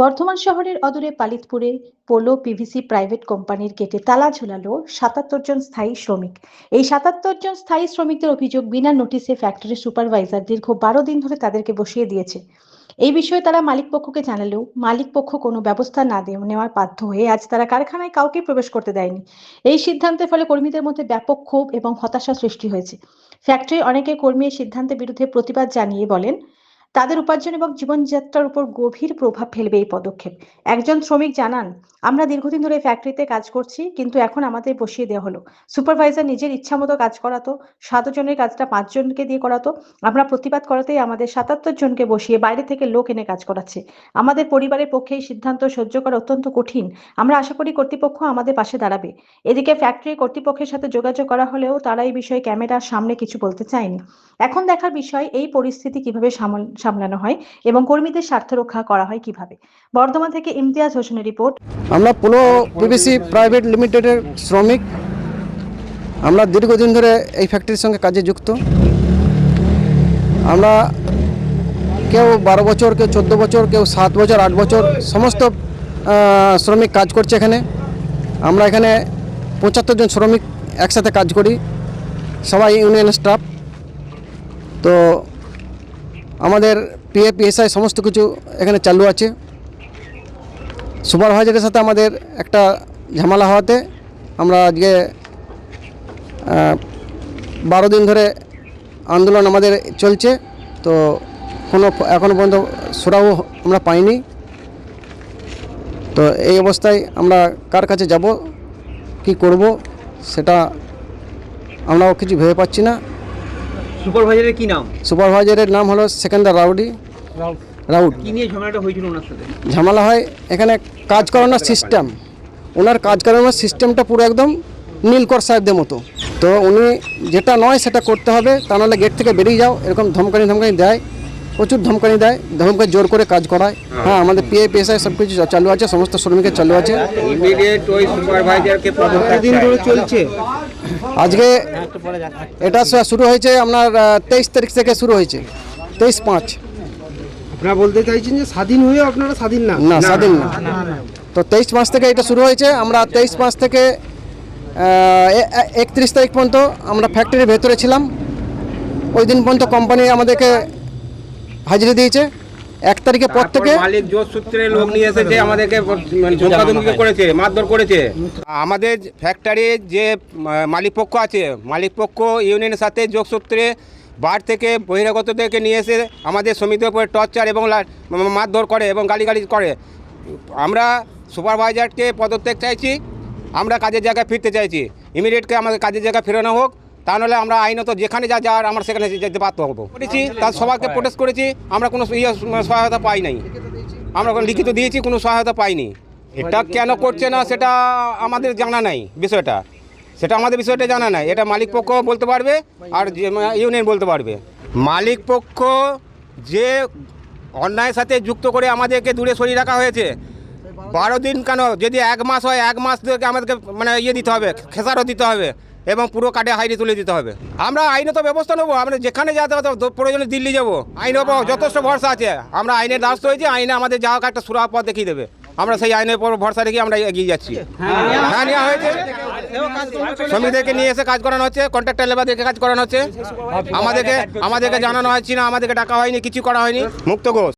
বর্ধমান শহরের অদূরে পালিতপুরে polo PVC private কোম্পানির গেটে তালা ঝোলালো সাতাত্তর জন স্থায়ী শ্রমিক। এই সাতাত্তর জন স্থায়ী শ্রমিকদের অভিযোগ বিনা নোটিশে ফ্যাক্টরি সুপারভাইজার দীর্ঘ বারো দিন ধরে তাদেরকে বসিয়ে দিয়েছে। এই বিষয়ে তারা মালিক পক্ষকে জানালেও মালিক পক্ষ কোনো ব্যবস্থা না নেওয়ার বাধ্য হয়ে আজ তারা কারখানায় কাউকে প্রবেশ করতে দেয়নি। এই সিদ্ধান্তের ফলে কর্মীদের মধ্যে ব্যাপক ক্ষোভ এবং হতাশা সৃষ্টি হয়েছে। ফ্যাক্টরির অনেকে কর্মী সিদ্ধান্তের বিরুদ্ধে প্রতিবাদ জানিয়ে বলেন তাদের উপার্জন এবং জীবনযাত্রার উপর গভীর প্রভাব ফেলবে এই পদক্ষেপ। একজন শ্রমিক জানান, আমরা দীর্ঘদিন ধরে ফ্যাক্টরিতে কাজ করছি, কিন্তু এখন আমাদের বসিয়ে দেওয়া হলো। সুপারভাইজার নিজের ইচ্ছা মতো কাজ করাতো সাত জনের কাজটা পাঁচজনকে দিয়ে করাতো। আমরা প্রতিবাদ করাতেই আমাদের সাতাত্তর জনকে বসিয়ে বাইরে থেকে লোক এনে কাজ করাচ্ছে। আমাদের পরিবারের পক্ষে এই সিদ্ধান্ত সহ্য করা অত্যন্ত কঠিন। আমরা আশা করি কর্তৃপক্ষ আমাদের পাশে দাঁড়াবে। এদিকে ফ্যাক্টরি কর্তৃপক্ষের সাথে যোগাযোগ করা হলেও তারা এই বিষয়ে ক্যামেরার সামনে কিছু বলতে চায়নি। এখন দেখার বিষয়, এই পরিস্থিতি কীভাবে সামাল- সামলানো হয় এবং কর্মীদের স্বার্থ রক্ষা করা হয় কীভাবে? বর্ধমান থেকে ইমতিয়াজ হোসেনের রিপোর্ট। আমরা পোলো পিবিসি প্রাইভেট লিমিটেডের শ্রমিক। আমরা দীর্ঘদিন ধরে এই ফ্যাক্টরির সঙ্গে কাজে যুক্ত। আমরা কেউ বারো বছর, কেউ চোদ্দ বছর, কেউ সাত বছর, আট বছর সমস্ত শ্রমিক কাজ করছে এখানে। আমরা এখানে পঁচাত্তর জন শ্রমিক একসাথে কাজ করি। সবাই ইউনিয়ন স্টাফ তো আমাদের পিএ পিএসআই সমস্ত কিছু এখানে চালু আছে। সুপারভাইজারের সাথে আমাদের একটা ঝামেলা হওয়াতে আমরা আজকে বারো দিন ধরে আন্দোলন আমাদের চলছে। তো কোনো এখনও পর্যন্ত সুরাও আমরা পাইনি। তো এই অবস্থায় আমরা কার কাছে যাব, কি করব, সেটা আমরাও কিছু ভেবে পাচ্ছি না। সুপারভাইজারের কি নাম? সুপারভাইজারের নাম হলো সেকেন্দার রাউডি। রাউড। কি নিয়ে ঝামেলাটা হয়েছিল ওনার সাথে? ঝামেলা হয় এখানে কাজ করানোর সিস্টেম ওনার কাজ করানোর সিস্টেমটা পুরো একদম নীলকর সাহেবদের মতো। তো উনি যেটা নয় সেটা করতে হবে তা নাহলে গেট থেকে বেরিয়ে যাও এরকম ধমকানি ধমকানি দেয়। প্রচুর ধমকানি দেয় ধমকানি জোর করে কাজ করায়। হ্যাঁ। আমাদের পিএ পেশায় সব কিছু চালু আছে সমস্ত শ্রমিকের চালু আছে। ইমিডিয়েট ওই সুপারভাইজারকে দিন ধরে চলছে? আজকে এটা শুরু হয়েছে আপনার তেইশ তারিখ থেকে শুরু হয়েছে। তেইশ পাঁচ। আপনারা বলতে চাইছেন যে স্বাধীন হয়ে আপনারা স্বাধীন না? না স্বাধীন না। তো তেইশ মাস থেকে এটা শুরু হয়েছে। আমরা তেইশ মাস থেকে একত্রিশ তারিখ পর্যন্ত আমরা ফ্যাক্টরির ভেতরে ছিলাম। ওই দিন পর্যন্ত কোম্পানি আমাদেরকে হাজিরা দিয়েছে? এক তারিখের পর থেকে? মালিক জোর সূত্রে লোক নিয়ে এসেছে আমাদেরকে মানে ধমকাধমকি করেছে মারধর করেছে। আমাদের ফ্যাক্টরির যে আহ, মালিক পক্ষ আছে মালিক পক্ষ ইউনিয়নের সাথে যোগসূত্রে বার থেকে বহিরাগতদেরকে নিয়ে এসে আমাদের শ্রমিকদের উপরে টর্চার এবং মারধর করে এবং গালিগালি করে। আমরা সুপারভাইজারকে পদত্যাগ চাইছি আমরা কাজের জায়গায় ফিরতে চাইছি। ইমিডিয়েটকে আমাদের কাজের জায়গায় ফেরানো হোক তা নাহলে আমরা আইনত যেখানে যা যাওয়ার আমরা সেখানে যেতে বাধ্য হব। করেছি। তার সবাইকে প্রোটেস্ট করেছি আমরা কোনো ইয়ে সহায়তা পাই নাই। আমরা কোনো লিখিত দিয়েছি কোনো সহায়তা পাইনি। এটা কেন করছে না সেটা আমাদের জানা নাই বিষয়টা। সেটা আমাদের বিষয়টা জানা নাই। এটা মালিক পক্ষ বলতে পারবে আর ইউনিয়ন বলতে পারবে। মালিক পক্ষ যে অন্যায়ের সাথে যুক্ত করে আমাদেরকে দূরে সরিয়ে রাখা হয়েছে বারো দিন কেন? যদি এক মাস হয় এক মাস থেকে আমাদেরকে মানে ইয়ে দিতে হবে খেসারও দিতে হবে। এবং পুরো কাটে হাইরে তুলে দিতে হবে। আমরা আইনত ব্যবস্থা নেব, আমরা যেখানে যাতে প্রয়োজনে দিল্লি যাব। আইন যথেষ্ট ভরসা আছে। আমরা আইনের দ্বারস্থ হয়েছি, আইনে আমাদের যা হোক একটা সুরাহ পথ দেখিয়ে দেবে। আমরা সেই আইনের উপর ভরসা রেখে আমরা এগিয়ে যাচ্ছি। হ্যাঁ নেওয়া হয়েছে। শ্রমিকদেরকে নিয়ে এসে কাজ করানো হচ্ছে কন্ট্রাক্টর লেবারদেরকে কাজ করানো হচ্ছে। আমাদেরকে আমাদেরকে জানানো হচ্ছে না, আমাদেরকে ডাকা হয়নি, কিছু করা হয়নি। মুক্ত ঘোষ।